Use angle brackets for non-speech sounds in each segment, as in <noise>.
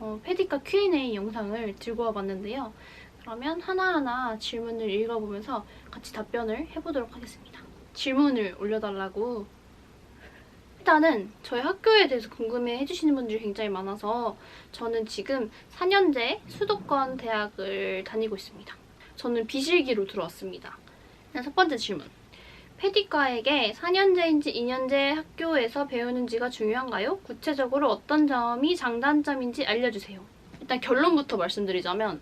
어, 페디카 Q&A 영상을 들고 와봤는데요. 그러면 하나하나 질문을 읽어보면서 같이 답변을 해보도록 하겠습니다. 질문을 올려달라고. 일단은 저희 학교에 대해서 궁금해 해주시는 분들이 굉장히 많아서 저는 지금 4년제 수도권 대학을 다니고 있습니다. 저는 비실기로 들어왔습니다. 첫 번째 질문. 페디과에게 4년제인지 2년제 학교에서 배우는지가 중요한가요? 구체적으로 어떤 점이 장단점인지 알려주세요. 일단 결론부터 말씀드리자면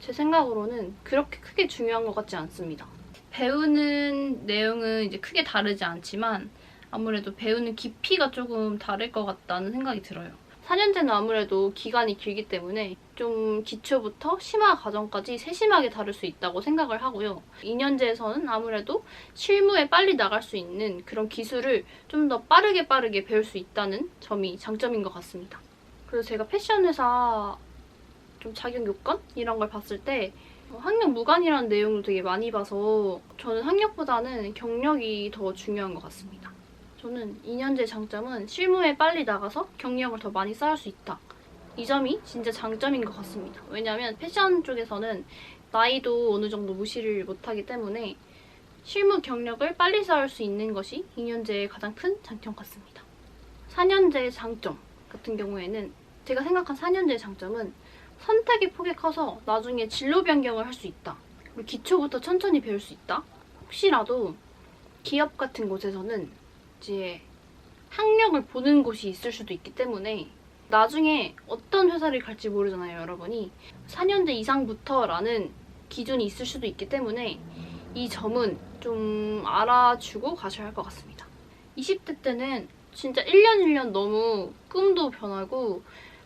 제 생각으로는 그렇게 크게 중요한 것 같지 않습니다. 배우는 내용은 이제 크게 다르지 않지만 아무래도 배우는 깊이가 조금 다를 것 같다는 생각이 들어요. 4년제는 아무래도 기간이 길기 때문에 좀 기초부터 심화 과정까지 세심하게 다룰 수 있다고 생각을 하고요. 2년제에서는 아무래도 실무에 빨리 나갈 수 있는 그런 기술을 좀 더 빠르게 빠르게 배울 수 있다는 점이 장점인 것 같습니다. 그래서 제가 패션 회사 좀 자격 요건 이런 걸 봤을 때 어, 학력 무관이라는 내용도 되게 많이 봐서 저는 학력보다는 경력이 더 중요한 것 같습니다. 저는 2년제 장점은 실무에 빨리 나가서 경력을 더 많이 쌓을 수 있다. 이 점이 진짜 장점인 것 같습니다. 왜냐하면 패션 쪽에서는 나이도 어느 정도 무시를 못하기 때문에 실무 경력을 빨리 쌓을 수 있는 것이 2년제의 가장 큰 장점 같습니다. 4년제의 장점 같은 경우에는 제가 생각한 4년제의 장점은 선택의 폭이 커서 나중에 진로 변경을 할 수 있다. 그리고 기초부터 천천히 배울 수 있다. 혹시라도 기업 같은 곳에서는 이제 학력을 보는 곳이 있을 수도 있기 때문에 나중에 어떤 회사를 갈지 모르잖아요, 여러분이. 4년제 이상부터라는 기준이 있을 수도 있기 때문에 이 점은 좀 알아주고 가셔야 할 것 같습니다. 20대 때는 진짜 1년 1년 너무 꿈도 변하고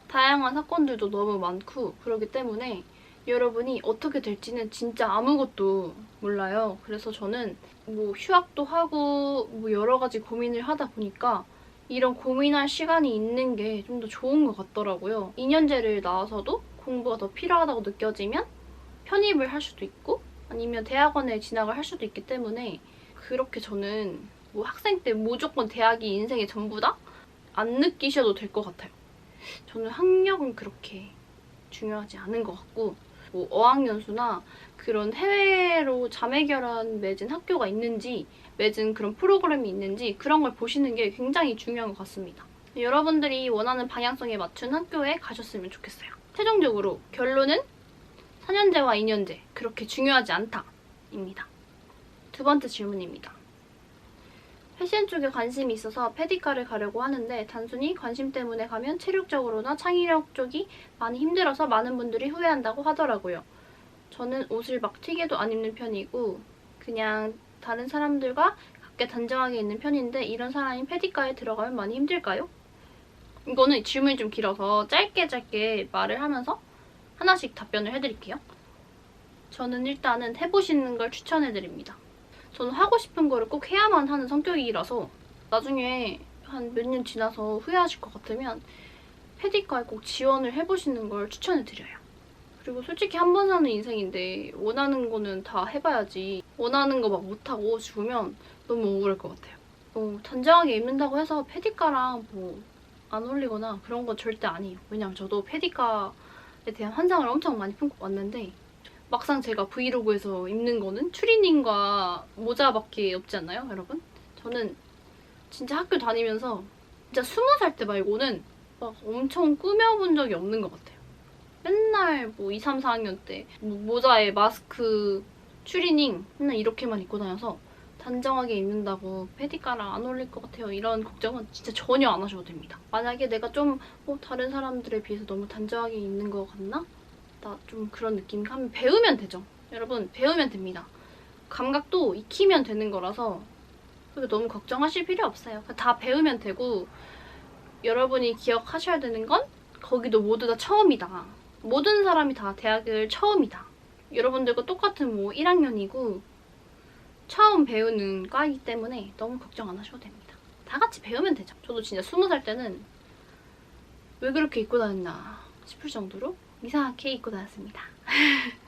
다양한 사건들도 너무 많고 그러기 때문에 여러분이 어떻게 될지는 진짜 아무것도 몰라요. 그래서 저는 뭐 휴학도 하고 뭐 여러 가지 고민을 하다 보니까 이런 고민할 시간이 있는 게 좀 더 좋은 것 같더라고요. 2년제를 나와서도 공부가 더 필요하다고 느껴지면 편입을 할 수도 있고 아니면 대학원에 진학을 할 수도 있기 때문에 그렇게 저는 뭐 학생 때 무조건 대학이 인생의 전부다? 안 느끼셔도 될 것 같아요. 저는 학력은 그렇게 중요하지 않은 것 같고 뭐 어학연수나 그런 해외로 자매결연 맺은 학교가 있는지 맺은 그런 프로그램이 있는지 그런 걸 보시는 게 굉장히 중요한 것 같습니다. 여러분들이 원하는 방향성에 맞춘 학교에 가셨으면 좋겠어요. 최종적으로 결론은 4년제와 2년제 그렇게 중요하지 않다 입니다. 두 번째 질문입니다. 패션 쪽에 관심이 있어서 페디카를 가려고 하는데 단순히 관심 때문에 가면 체력적으로나 창의력 쪽이 많이 힘들어서 많은 분들이 후회한다고 하더라고요. 저는 옷을 막 튀게도 안 입는 편이고 그냥 다른 사람들과 각계 단정하게 있는 편인데 이런 사람이 페디카에 들어가면 많이 힘들까요? 이거는 질문이 좀 길어서 짧게 짧게 말을 하면서 하나씩 답변을 해드릴게요. 저는 일단은 해보시는 걸 추천해드립니다. 저는 하고 싶은 거를 꼭 해야만 하는 성격이라서 나중에 한 몇 년 지나서 후회하실 것 같으면 페디과에 꼭 지원을 해보시는 걸 추천해드려요. 그리고 솔직히 한 번 사는 인생인데 원하는 거는 다 해봐야지 원하는 거 막 못하고 죽으면 너무 억울할 것 같아요. 뭐 단정하게 입는다고 해서 페디과랑 뭐 안 어울리거나 그런 건 절대 아니에요. 왜냐면 저도 페디과에 대한 환상을 엄청 많이 품고 왔는데 막상 제가 브이로그에서 입는 거는 추리닝과 모자밖에 없지 않나요, 여러분? 저는 진짜 학교 다니면서 진짜 스무 살 때 말고는 막 엄청 꾸며본 적이 없는 것 같아요. 맨날 뭐 2, 3, 4학년 때뭐 모자에 마스크, 추리닝 맨날 이렇게만 입고 다녀서 단정하게 입는다고 페디카랑 안 어울릴 것 같아요. 이런 걱정은 진짜 전혀 안 하셔도 됩니다. 만약에 내가 좀 어, 다른 사람들에 비해서 너무 단정하게 입는 것 같나? 나좀 그런 느낌 하면 배우면 되죠. 여러분 배우면 됩니다. 감각도 익히면 되는 거라서 너무 걱정하실 필요 없어요. 다 배우면 되고 여러분이 기억하셔야 되는 건 거기도 모두 다 처음이다. 모든 사람이 다 대학을 처음이다. 여러분들과 똑같은 뭐 1학년이고 처음 배우는 과이기 때문에 너무 걱정 안 하셔도 됩니다. 다 같이 배우면 되죠. 저도 진짜 20살 때는 왜 그렇게 입고 다녔나 싶을 정도로 이상하게 입고 다녔습니다. <laughs>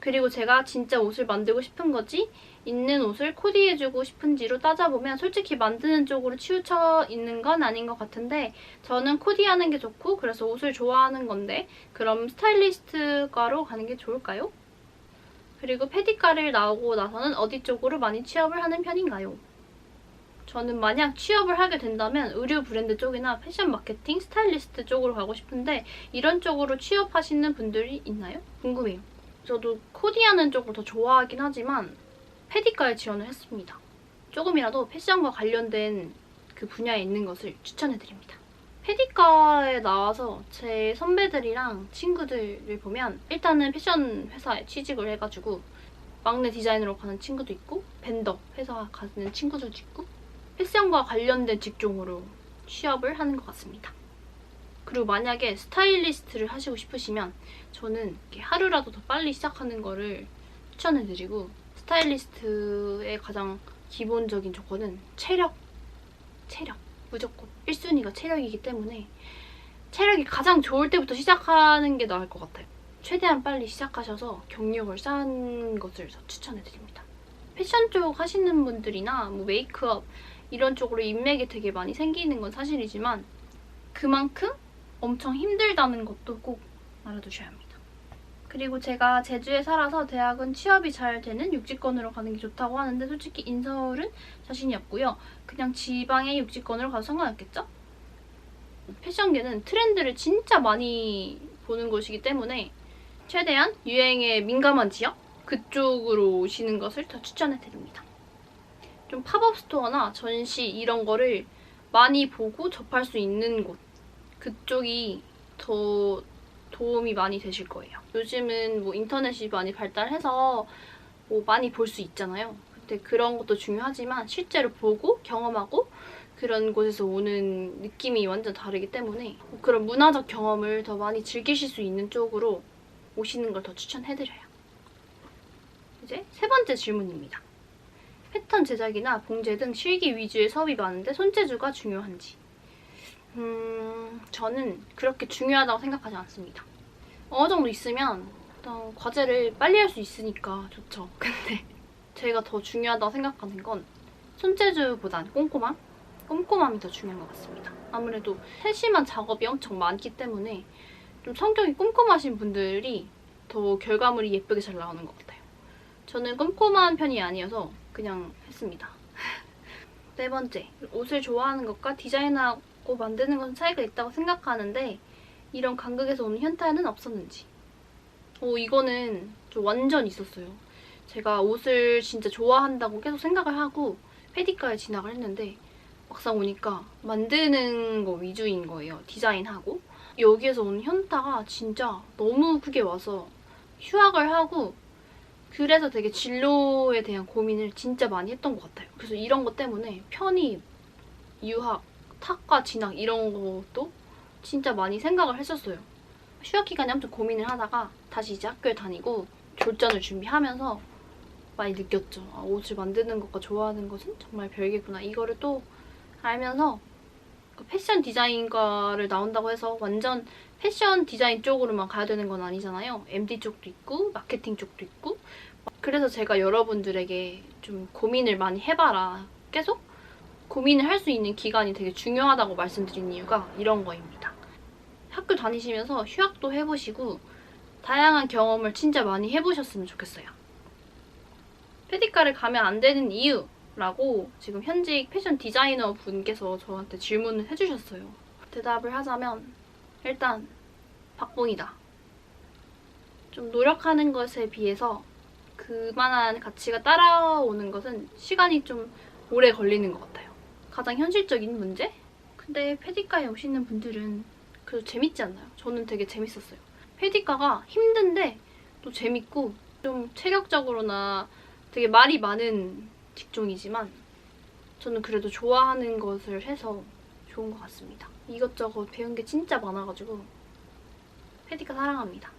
그리고 제가 진짜 옷을 만들고 싶은 거지 있는 옷을 코디해주고 싶은지로 따져보면 솔직히 만드는 쪽으로 치우쳐 있는 건 아닌 것 같은데 저는 코디하는 게 좋고 그래서 옷을 좋아하는 건데 그럼 스타일리스트과로 가는 게 좋을까요? 그리고 패디과를 나오고 나서는 어디 쪽으로 많이 취업을 하는 편인가요? 저는 만약 취업을 하게 된다면 의류 브랜드 쪽이나 패션 마케팅, 스타일리스트 쪽으로 가고 싶은데 이런 쪽으로 취업하시는 분들이 있나요? 궁금해요. 저도 코디하는 쪽을 더 좋아하긴 하지만 패디과에 지원을 했습니다. 조금이라도 패션과 관련된 그 분야에 있는 것을 추천해드립니다. 패디과에 나와서 제 선배들이랑 친구들을 보면 일단은 패션 회사에 취직을 해가지고 막내 디자이너로 가는 친구도 있고 벤더 회사 가는 친구들도 있고 패션과 관련된 직종으로 취업을 하는 것 같습니다. 그리고 만약에 스타일리스트를 하시고 싶으시면 저는 하루라도 더 빨리 시작하는 거를 추천해드리고 스타일리스트의 가장 기본적인 조건은 체력, 체력 무조건 1순위가 체력이기 때문에 체력이 가장 좋을 때부터 시작하는 게 나을 것 같아요. 최대한 빨리 시작하셔서 경력을 쌓는 것을 더 추천해드립니다. 패션 쪽 하시는 분들이나 뭐 메이크업 이런 쪽으로 인맥이 되게 많이 생기는 건 사실이지만 그만큼 엄청 힘들다는 것도 꼭 알아두셔야 합니다. 그리고 제가 제주에 살아서 대학은 취업이 잘 되는 육지권으로 가는 게 좋다고 하는데 솔직히 인서울은 자신이 없고요. 그냥 지방의 육지권으로 가도 상관없겠죠? 패션계는 트렌드를 진짜 많이 보는 곳이기 때문에 최대한 유행에 민감한 지역 그쪽으로 오시는 것을 더 추천해드립니다. 좀 팝업 스토어나 전시 이런 거를 많이 보고 접할 수 있는 곳 그쪽이 더 도움이 많이 되실 거예요. 요즘은 뭐 인터넷이 많이 발달해서 뭐 많이 볼 수 있잖아요. 근데 그런 것도 중요하지만 실제로 보고 경험하고 그런 곳에서 오는 느낌이 완전 다르기 때문에 그런 문화적 경험을 더 많이 즐기실 수 있는 쪽으로 오시는 걸 더 추천해드려요. 이제 세 번째 질문입니다. 패턴 제작이나 봉제 등 실기 위주의 수업이 많은데 손재주가 중요한지. 음, 저는 그렇게 중요하다고 생각하지 않습니다. 어느 정도 있으면 일단 과제를 빨리 할 수 있으니까 좋죠. <laughs> 근데 제가 더 중요하다고 생각하는 건 손재주보단 꼼꼼함? 꼼꼼함이 더 중요한 것 같습니다. 아무래도 세심한 작업이 엄청 많기 때문에 좀 성격이 꼼꼼하신 분들이 더 결과물이 예쁘게 잘 나오는 것 같아요. 저는 꼼꼼한 편이 아니어서 그냥 했습니다. <laughs> 네 번째, 옷을 좋아하는 것과 디자인하고 만드는 것은 차이가 있다고 생각하는데 이런 간극에서 오는 현타는 없었는지. 오, 이거는 좀 완전 있었어요. 제가 옷을 진짜 좋아한다고 계속 생각을 하고 패디과에 진학을 했는데 막상 오니까 만드는 거 위주인 거예요. 디자인하고. 여기에서 오는 현타가 진짜 너무 크게 와서 휴학을 하고 그래서 되게 진로에 대한 고민을 진짜 많이 했던 것 같아요. 그래서 이런 것 때문에 편입, 유학, 탁과 진학 이런 것도 진짜 많이 생각을 했었어요. 휴학 기간에 엄청 고민을 하다가 다시 이제 학교에 다니고 졸전을 준비하면서 많이 느꼈죠. 아, 옷을 만드는 것과 좋아하는 것은 정말 별개구나. 이거를 또 알면서 그 패션 디자인과를 나온다고 해서 완전 패션 디자인 쪽으로만 가야 되는 건 아니잖아요. MD 쪽도 있고 마케팅 쪽도 있고 그래서 제가 여러분들에게 좀 고민을 많이 해봐라. 계속 고민을 할 수 있는 기간이 되게 중요하다고 말씀드린 이유가 이런 거입니다. 학교 다니시면서 휴학도 해보시고 다양한 경험을 진짜 많이 해보셨으면 좋겠어요. 패디과를 가면 안 되는 이유 라고 지금 현직 패션 디자이너 분께서 저한테 질문을 해주셨어요. 대답을 하자면 일단 박봉이다. 좀 노력하는 것에 비해서 그만한 가치가 따라오는 것은 시간이 좀 오래 걸리는 것 같아요. 가장 현실적인 문제? 근데 패디과에 오시는 분들은 그래도 재밌지 않나요? 저는 되게 재밌었어요. 패디과가 힘든데 또 재밌고 좀 체력적으로나 되게 말이 많은 직종이지만 저는 그래도 좋아하는 것을 해서 좋은 것 같습니다. 이것저것 배운 게 진짜 많아가지고 패디과 사랑합니다.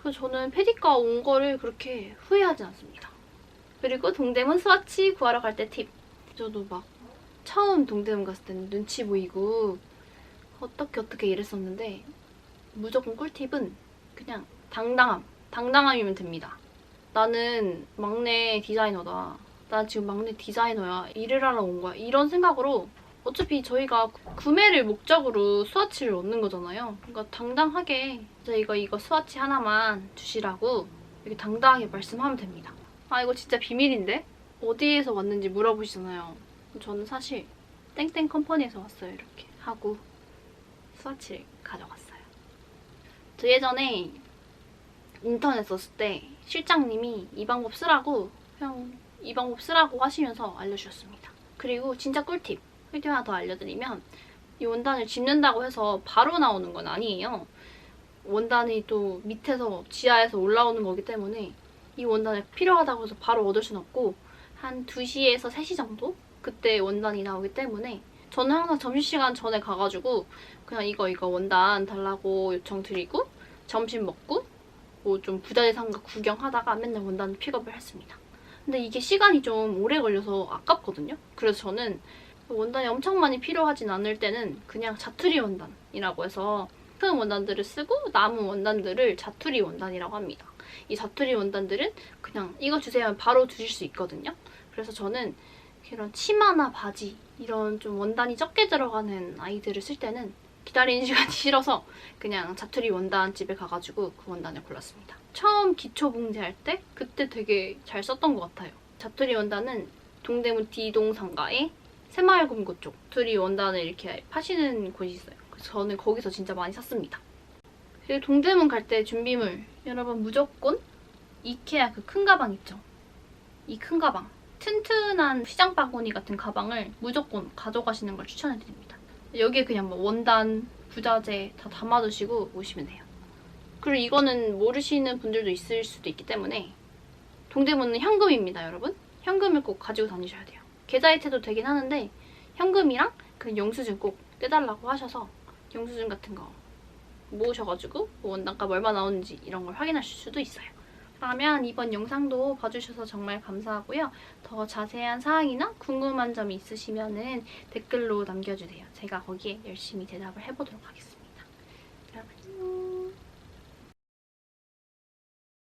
그래서 저는 패디과 온 거를 그렇게 후회하지 않습니다. 그리고 동대문 스와치 구하러 갈 때 팁. 저도 막 처음 동대문 갔을 때는 눈치 보이고 어떻게 어떻게 이랬었는데 무조건 꿀팁은 그냥 당당함. 당당함이면 됩니다. 나는 막내 디자이너다. 나 지금 막내 디자이너야. 일을 하러 온 거야. 이런 생각으로 어차피 저희가 구- 구매를 목적으로 스와치를 얻는 거잖아요. 그러니까 당당하게 저희가 이거 스와치 하나만 주시라고 이렇게 당당하게 말씀하면 됩니다. 아 이거 진짜 비밀인데? 어디에서 왔는지 물어보시잖아요. 저는 사실 땡땡 컴퍼니에서 왔어요. 이렇게 하고 스와치를 가져갔어요. 저 예전에 인터넷 썼을 때 실장님이 이 방법 쓰라고 그냥 이 방법 쓰라고 하시면서 알려주셨습니다. 그리고 진짜 꿀팁 꿀팁 하나 더 알려드리면 이 원단을 집는다고 해서 바로 나오는 건 아니에요. 원단이 또 밑에서 지하에서 올라오는 거기 때문에 이 원단을 필요하다고 해서 바로 얻을 순 없고 한 2시에서 3시 정도? 그때 원단이 나오기 때문에 저는 항상 점심시간 전에 가가지고 그냥 이거 이거 원단 달라고 요청드리고 점심 먹고 뭐좀 부자재 상가 구경하다가 맨날 원단 픽업을 했습니다. 근데 이게 시간이 좀 오래 걸려서 아깝거든요. 그래서 저는 원단이 엄청 많이 필요하진 않을 때는 그냥 자투리 원단이라고 해서 큰 원단들을 쓰고 남은 원단들을 자투리 원단이라고 합니다. 이 자투리 원단들은 그냥 이거 주세요 하면 바로 주실 수 있거든요. 그래서 저는 이런 치마나 바지 이런 좀 원단이 적게 들어가는 아이들을 쓸 때는 기다리는 <laughs> 시간이 싫어서 그냥 자투리 원단 집에 가가지고 그 원단을 골랐습니다. 처음 기초 봉제할 때 그때 되게 잘 썼던 것 같아요. 자투리 원단은 동대문 D동 상가에 새마을금고 쪽 자투리 원단을 이렇게 파시는 곳이 있어요. 그래서 저는 거기서 진짜 많이 샀습니다. 그리고 동대문 갈 때 준비물 여러분 무조건 이케아 그 큰 가방 있죠? 이 큰 가방 튼튼한 시장 바구니 같은 가방을 무조건 가져가시는 걸 추천해드립니다. 여기에 그냥 뭐 원단, 부자재 다 담아두시고 오시면 돼요. 그리고 이거는 모르시는 분들도 있을 수도 있기 때문에 동대문은 현금입니다, 여러분. 현금을 꼭 가지고 다니셔야 돼요. 계좌이체도 되긴 하는데 현금이랑 그 영수증 꼭 떼달라고 하셔서 영수증 같은 거 모으셔가지고 뭐 원단값 얼마 나오는지 이런 걸 확인하실 수도 있어요. 그러면 이번 영상도 봐주셔서 정말 감사하고요. 더 자세한 사항이나 궁금한 점이 있으시면 댓글로 남겨주세요. 제가 거기에 열심히 대답을 해보도록 하겠습니다. 여러분 안녕.